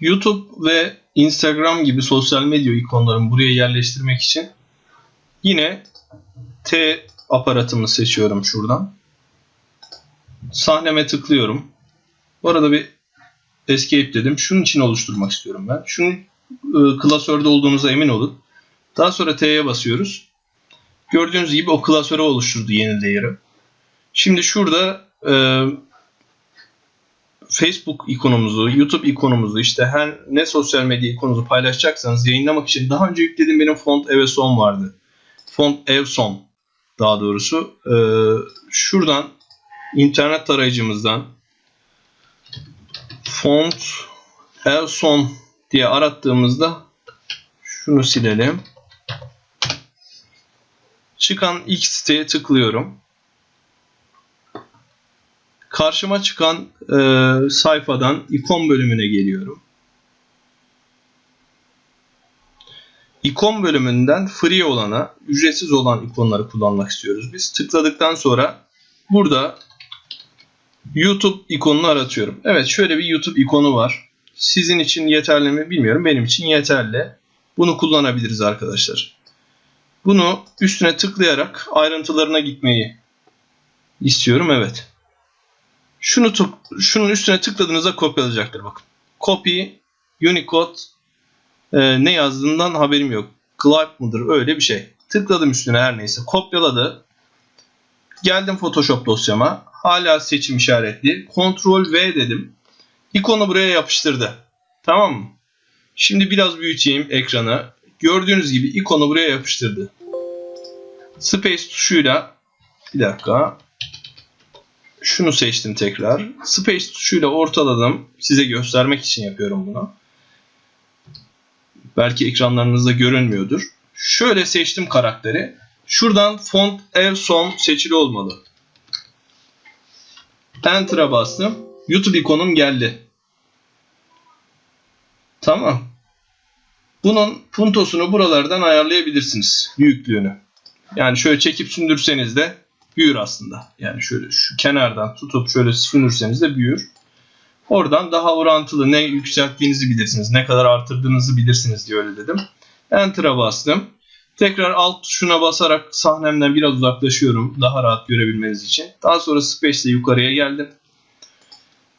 YouTube ve Instagram gibi sosyal medya ikonlarını buraya yerleştirmek için yine T aparatımı seçiyorum şuradan. Sahneme tıklıyorum. Bu arada bir escape dedim. Şunun için oluşturmak istiyorum ben. Şunun e, klasörde olduğunuza emin olun. Daha sonra T'ye basıyoruz. Gördüğünüz gibi o klasörü oluşturdu yeni layer'ı. Şimdi şurada e, Facebook ikonumuzu, YouTube ikonumuzu işte her ne sosyal medya ikonunuzu paylaşacaksanız yayınlamak için daha önce yüklediğim benim font Evson vardı. Font Evson daha doğrusu. E, şuradan internet tarayıcımızdan font Evson diye arattığımızda şunu silelim. Çıkan ilk siteye tıklıyorum. Karşıma çıkan e, sayfadan ikon bölümüne geliyorum. İkon bölümünden free olana, ücretsiz olan ikonları kullanmak istiyoruz. Biz tıkladıktan sonra burada YouTube ikonunu aratıyorum. Evet şöyle bir YouTube ikonu var. Sizin için yeterli mi bilmiyorum. Benim için yeterli. Bunu kullanabiliriz arkadaşlar. Bunu üstüne tıklayarak ayrıntılarına gitmeyi istiyorum. Evet. Şunu şunun üstüne tıkladığınızda kopyalayacaktır bakın. Copy, Unicode e, ne yazdığından haberim yok. Glide mıdır öyle bir şey. Tıkladım üstüne her neyse. Kopyaladı. Geldim Photoshop dosyama. Hala seçim işaretli. Ctrl V dedim. İkonu buraya yapıştırdı. Tamam mı? Şimdi biraz büyüteyim ekranı. Gördüğünüz gibi ikonu buraya yapıştırdı. Space tuşuyla bir dakika şunu seçtim tekrar. Space tuşuyla ortaladım. Size göstermek için yapıyorum bunu. Belki ekranlarınızda görünmüyordur. Şöyle seçtim karakteri. Şuradan font Evson seçili olmalı. Enter'a bastım. YouTube ikonum geldi. Tamam. Bunun puntosunu buralardan ayarlayabilirsiniz. Büyüklüğünü. Yani şöyle çekip sündürseniz de büyür aslında. Yani şöyle şu kenardan tutup şöyle sündürseniz de büyür. Oradan daha orantılı ne yükselttiğinizi bilirsiniz. Ne kadar artırdığınızı bilirsiniz diye öyle dedim. Enter'a bastım. Tekrar alt tuşuna basarak sahnemden biraz uzaklaşıyorum. Daha rahat görebilmeniz için. Daha sonra Space ile yukarıya geldim.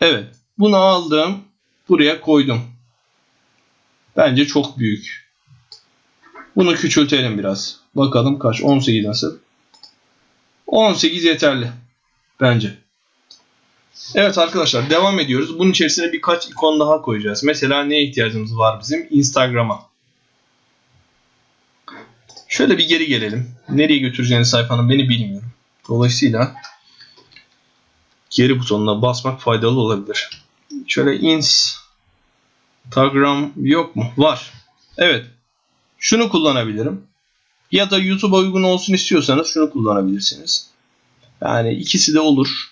Evet. Bunu aldım. Buraya koydum. Bence çok büyük. Bunu küçültelim biraz. Bakalım kaç? 18 nasıl? 18 yeterli. Bence. Evet arkadaşlar devam ediyoruz. Bunun içerisine birkaç ikon daha koyacağız. Mesela neye ihtiyacımız var bizim? Instagram'a. Şöyle bir geri gelelim. Nereye götüreceğini sayfanın beni bilmiyorum. Dolayısıyla geri butonuna basmak faydalı olabilir. Şöyle Instagram yok mu? Var. Evet. Şunu kullanabilirim. Ya da YouTube'a uygun olsun istiyorsanız şunu kullanabilirsiniz. Yani ikisi de olur.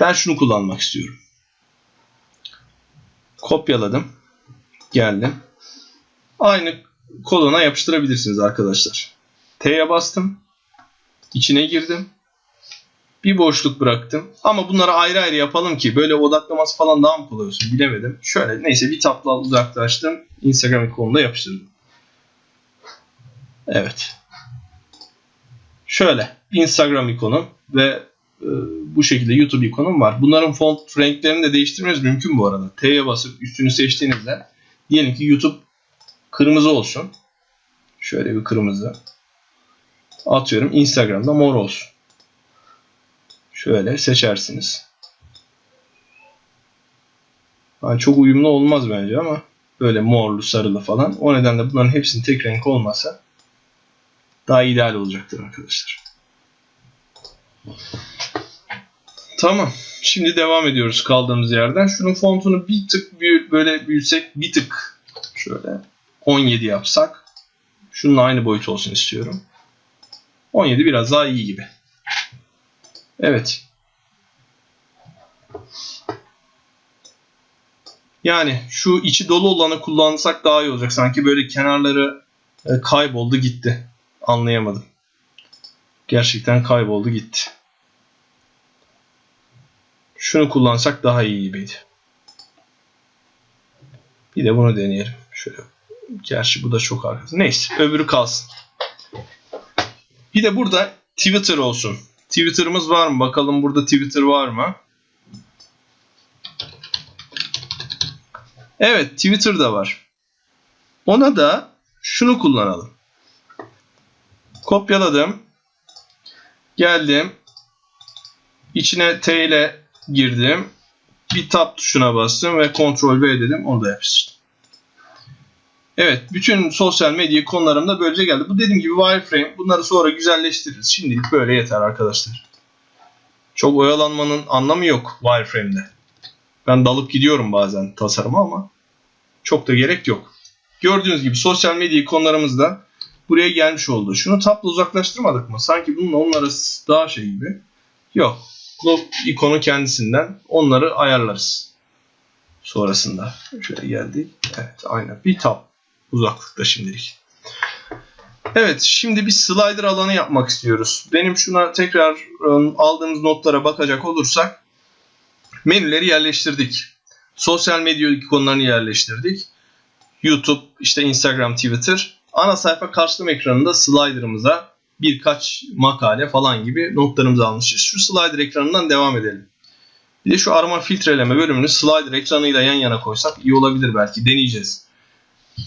Ben şunu kullanmak istiyorum. Kopyaladım. Geldim. Aynı kolona yapıştırabilirsiniz arkadaşlar. T'ye bastım. İçine girdim. Bir boşluk bıraktım. Ama bunları ayrı ayrı yapalım ki böyle odaklaması falan daha mı kolay bilemedim. Şöyle neyse bir tapla uzaklaştım. Instagram ikonuna yapıştırdım. Evet. Şöyle Instagram ikonu ve e, bu şekilde YouTube ikonum var. Bunların font renklerini de değiştirmeniz mümkün bu arada. T'ye basıp üstünü seçtiğinizde diyelim ki YouTube kırmızı olsun. Şöyle bir kırmızı. Atıyorum Instagram'da mor olsun. Şöyle seçersiniz. Yani çok uyumlu olmaz bence ama böyle morlu sarılı falan. O nedenle bunların hepsinin tek renk olmasa daha ideal olacaktır arkadaşlar. Tamam. Şimdi devam ediyoruz kaldığımız yerden. Şunun fontunu bir tık büyü, böyle büyüsek bir tık şöyle 17 yapsak. Şunun aynı boyut olsun istiyorum. 17 biraz daha iyi gibi. Evet. Yani şu içi dolu olanı kullansak daha iyi olacak. Sanki böyle kenarları e, kayboldu gitti. Anlayamadım. Gerçekten kayboldu gitti. Şunu kullansak daha iyi gibiydi. Bir de bunu deneyelim. Şöyle. Gerçi bu da çok arkası. Neyse öbürü kalsın. Bir de burada Twitter olsun. Twitter'ımız var mı? Bakalım burada Twitter var mı? Evet Twitter da var. Ona da şunu kullanalım. Kopyaladım. Geldim. İçine T ile girdim. Bir tab tuşuna bastım ve Ctrl V dedim. Onu da yapıştırdım. Evet. Bütün sosyal medya konularım da böylece geldi. Bu dediğim gibi wireframe. Bunları sonra güzelleştiririz. Şimdilik böyle yeter arkadaşlar. Çok oyalanmanın anlamı yok wireframe'de. Ben dalıp gidiyorum bazen tasarıma ama çok da gerek yok. Gördüğünüz gibi sosyal medya ikonlarımız da buraya gelmiş oldu. Şunu tabla uzaklaştırmadık mı? Sanki bununla onun daha şey gibi. Yok. Bu ikonu kendisinden onları ayarlarız. Sonrasında. Şöyle geldik. Evet aynen. Bir tab uzaklıkta şimdilik. Evet şimdi bir slider alanı yapmak istiyoruz. Benim şuna tekrar ıı, aldığımız notlara bakacak olursak menüleri yerleştirdik. Sosyal medya ikonlarını yerleştirdik. YouTube, işte Instagram, Twitter. Ana sayfa karşılama ekranında slider'ımıza birkaç makale falan gibi notlarımızı almışız. Şu slider ekranından devam edelim. Bir de şu arama filtreleme bölümünü slider ekranıyla yan yana koysak iyi olabilir belki. Deneyeceğiz.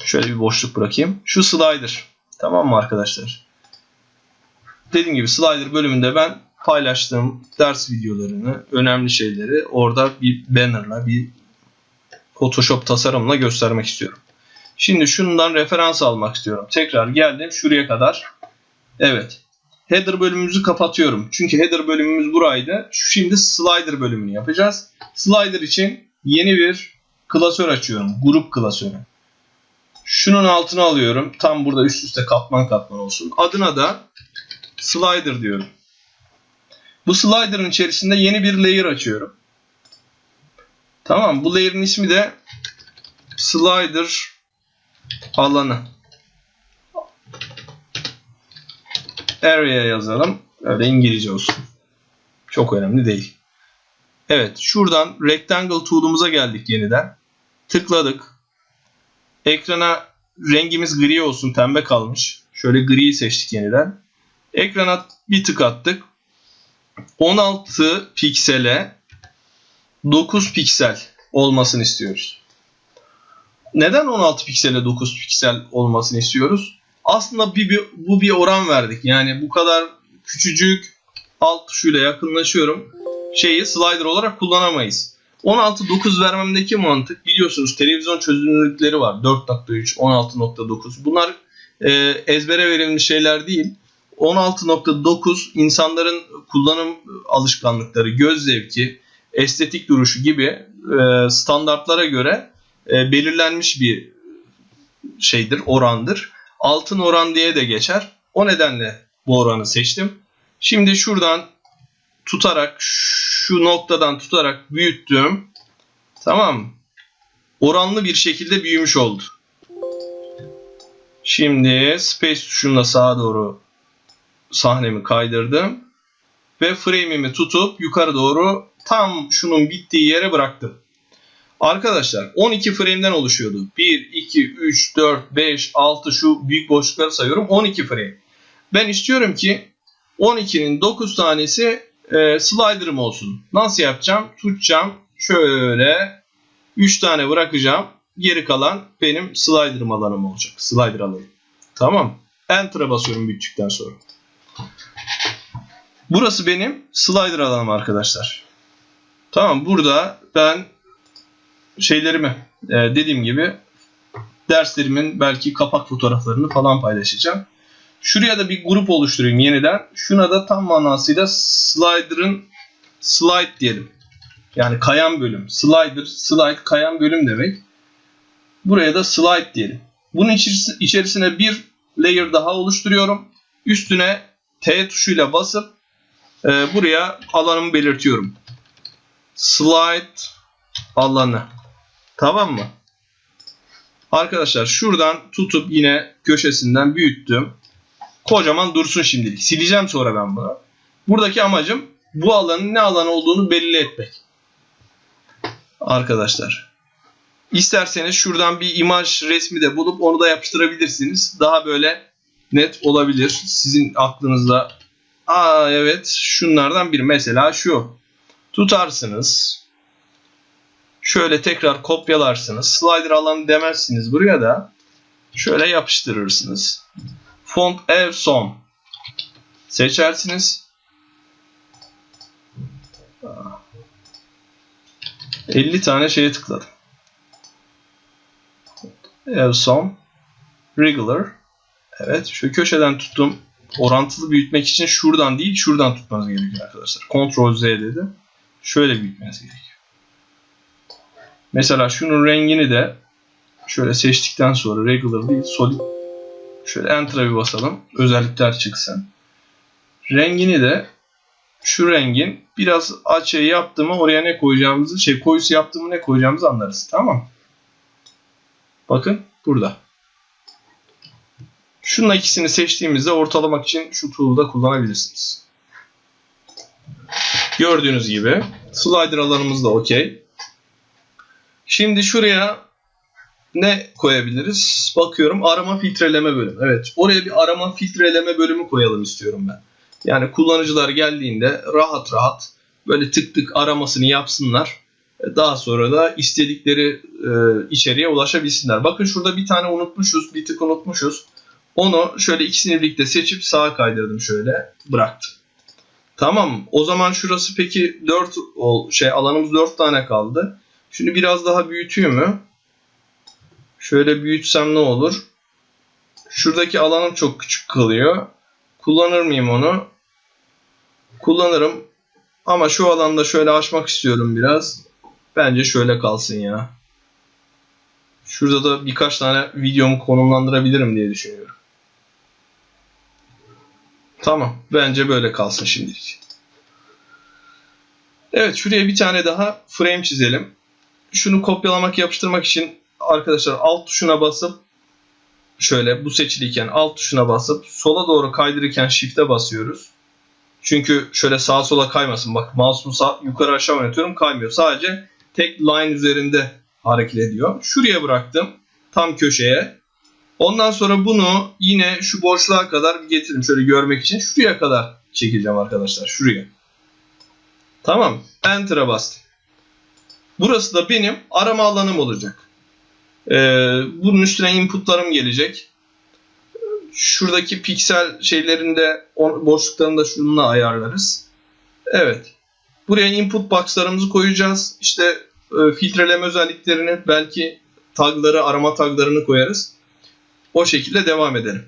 Şöyle bir boşluk bırakayım. Şu slider. Tamam mı arkadaşlar? Dediğim gibi slider bölümünde ben paylaştığım ders videolarını, önemli şeyleri orada bir bannerla, bir Photoshop tasarımla göstermek istiyorum. Şimdi şundan referans almak istiyorum. Tekrar geldim şuraya kadar. Evet. Header bölümümüzü kapatıyorum. Çünkü header bölümümüz buraydı. Şimdi slider bölümünü yapacağız. Slider için yeni bir klasör açıyorum. Grup klasörü. Şunun altına alıyorum. Tam burada üst üste katman katman olsun. Adına da slider diyorum. Bu slider'ın içerisinde yeni bir layer açıyorum. Tamam. Bu layer'ın ismi de slider alanı. Area yazalım. Öyle İngilizce olsun. Çok önemli değil. Evet. Şuradan Rectangle tool'umuza geldik yeniden. Tıkladık. Ekrana rengimiz gri olsun. Pembe kalmış. Şöyle griyi seçtik yeniden. Ekrana bir tık attık. 16 piksele 9 piksel olmasını istiyoruz. Neden 16 piksele 9 piksel olmasını istiyoruz? Aslında bir, bir, bu bir oran verdik. Yani bu kadar küçücük alt tuşuyla yakınlaşıyorum. Şeyi slider olarak kullanamayız. 16.9 vermemdeki mantık biliyorsunuz televizyon çözünürlükleri var. 4.3, 16.9. Bunlar e, ezbere verilmiş şeyler değil. 16.9 insanların kullanım alışkanlıkları, göz zevki, estetik duruşu gibi e, standartlara göre e, belirlenmiş bir şeydir, orandır. Altın oran diye de geçer. O nedenle bu oranı seçtim. Şimdi şuradan tutarak şu noktadan tutarak büyüttüm. Tamam? Oranlı bir şekilde büyümüş oldu. Şimdi space tuşumla sağa doğru sahnemi kaydırdım. Ve frame'imi tutup yukarı doğru tam şunun bittiği yere bıraktım. Arkadaşlar 12 frame'den oluşuyordu. 1, 2, 3, 4, 5, 6 şu büyük boşlukları sayıyorum. 12 frame. Ben istiyorum ki 12'nin 9 tanesi e, slider'ım olsun. Nasıl yapacağım? Tutacağım. Şöyle 3 tane bırakacağım. Geri kalan benim slider'ım alanım olacak. Slider alanım. Tamam. Enter'a basıyorum büyüttükten sonra. Burası benim slider alanım arkadaşlar. Tamam burada ben şeylerimi e, dediğim gibi derslerimin belki kapak fotoğraflarını falan paylaşacağım. Şuraya da bir grup oluşturayım yeniden. Şuna da tam manasıyla slider'ın slide diyelim. Yani kayan bölüm. Slider, slide kayan bölüm demek. Buraya da slide diyelim. Bunun içerisine bir layer daha oluşturuyorum. Üstüne T tuşuyla basıp e, buraya alanımı belirtiyorum. Slide alanı. Tamam mı? Arkadaşlar şuradan tutup yine köşesinden büyüttüm. Kocaman dursun şimdilik. Sileceğim sonra ben bunu. Buradaki amacım bu alanın ne alan olduğunu belli etmek. Arkadaşlar. İsterseniz şuradan bir imaj resmi de bulup onu da yapıştırabilirsiniz. Daha böyle net olabilir. Sizin aklınızda aa evet şunlardan biri mesela şu. Tutarsınız. Şöyle tekrar kopyalarsınız. Slider alanı demezsiniz buraya da. Şöyle yapıştırırsınız. Font Epson seçersiniz. 50 tane şeye tıkladım. Epson Regular Evet şu köşeden tuttum. Orantılı büyütmek için şuradan değil şuradan tutmanız gerekiyor arkadaşlar. Ctrl Z dedi. Şöyle büyütmeniz gerekiyor. Mesela şunun rengini de şöyle seçtikten sonra regular değil solid şöyle enter'a bir basalım. Özellikler çıksın. Rengini de şu rengin biraz açığı yaptı mı oraya ne koyacağımızı şey koyusu yaptı mı ne koyacağımızı anlarız. Tamam? Bakın burada. Şunun ikisini seçtiğimizde ortalamak için şu tool'u da kullanabilirsiniz. Gördüğünüz gibi slider alanımız da okey. Şimdi şuraya ne koyabiliriz? Bakıyorum arama filtreleme bölümü. Evet oraya bir arama filtreleme bölümü koyalım istiyorum ben. Yani kullanıcılar geldiğinde rahat rahat böyle tık tık aramasını yapsınlar. Daha sonra da istedikleri e, içeriğe ulaşabilsinler. Bakın şurada bir tane unutmuşuz, bir tık unutmuşuz. Onu şöyle ikisini birlikte seçip sağa kaydırdım şöyle bıraktım. Tamam o zaman şurası peki 4 şey alanımız 4 tane kaldı. Şunu biraz daha büyütüyor mu? Şöyle büyütsem ne olur? Şuradaki alanım çok küçük kalıyor. Kullanır mıyım onu? Kullanırım. Ama şu alanda şöyle açmak istiyorum biraz. Bence şöyle kalsın ya. Şurada da birkaç tane videomu konumlandırabilirim diye düşünüyorum. Tamam. Bence böyle kalsın şimdilik. Evet şuraya bir tane daha frame çizelim. Şunu kopyalamak yapıştırmak için arkadaşlar alt tuşuna basıp şöyle bu seçiliyken alt tuşuna basıp sola doğru kaydırırken shift'e basıyoruz. Çünkü şöyle sağa sola kaymasın. Bak mouse'umu sağ, yukarı aşağı oynatıyorum kaymıyor. Sadece tek line üzerinde hareket ediyor. Şuraya bıraktım. Tam köşeye. Ondan sonra bunu yine şu boşluğa kadar bir getirdim şöyle görmek için. Şuraya kadar çekeceğim arkadaşlar. Şuraya. Tamam. Enter'a bastım. Burası da benim arama alanım olacak. Ee, bunun üstüne inputlarım gelecek. Şuradaki piksel şeylerinde boşluklarını da şununla ayarlarız. Evet. Buraya input box'larımızı koyacağız. İşte e, filtreleme özelliklerini belki tagları, arama taglarını koyarız. O şekilde devam edelim.